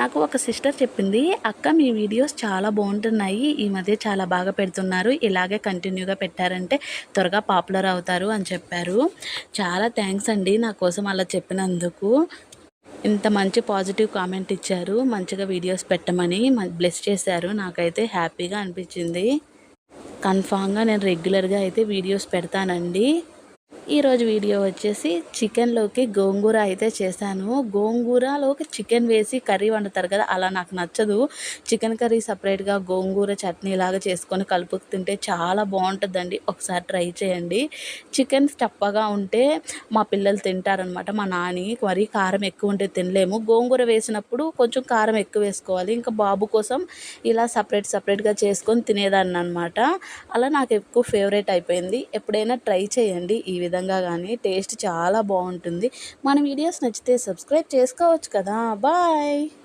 నాకు ఒక సిస్టర్ చెప్పింది అక్క మీ వీడియోస్ చాలా బాగుంటున్నాయి. ఈ మధ్య చాలా బాగా పెడుతున్నారు. ఇలాగే కంటిన్యూగా పెట్టారంటే త్వరగా పాపులర్ అవుతారు అని చెప్పారు. చాలా థ్యాంక్స్ అండి నా కోసం అలా చెప్పినందుకు. ఇంత మంచి పాజిటివ్ కామెంట్ ఇచ్చారు. మంచిగా వీడియోస్ పెట్టమని బ్లెస్ చేశారు. నాకైతే హ్యాపీగా అనిపించింది. కన్ఫామ్గా నేను రెగ్యులర్గా అయితే వీడియోస్ పెడతానండి. ఈరోజు వీడియో వచ్చేసి చికెన్లోకి గోంగూర అయితే చేశాను. గోంగూరలోకి చికెన్ వేసి కర్రీ వండుతారు కదా అలా నాకు నచ్చదు. చికెన్ కర్రీ సపరేట్గా గోంగూర చట్నీ లాగా చేసుకొని కలుపుకు తింటే చాలా బాగుంటుందండి. ఒకసారి ట్రై చేయండి. చికెన్ స్టప్పగా ఉంటే మా పిల్లలు తింటారనమాట. మా నాని మరీ కారం ఎక్కువ ఉంటే తినలేము. గోంగూర వేసినప్పుడు కొంచెం కారం ఎక్కువ వేసుకోవాలి. ఇంకా బాబు కోసం ఇలా సపరేట్ సపరేట్గా చేసుకొని తినేదాన్ని అనమాట అలా నాకు ఎక్కువ ఫేవరెట్ అయిపోయింది. ఎప్పుడైనా ట్రై చేయండి ఈ విధంగా. కానీ టేస్ట్ చాలా బాగుంటుంది మన వీడియోస్ నచ్చితే సబ్స్క్రైబ్ చేసుకోవచ్చు కదా. బాయ్!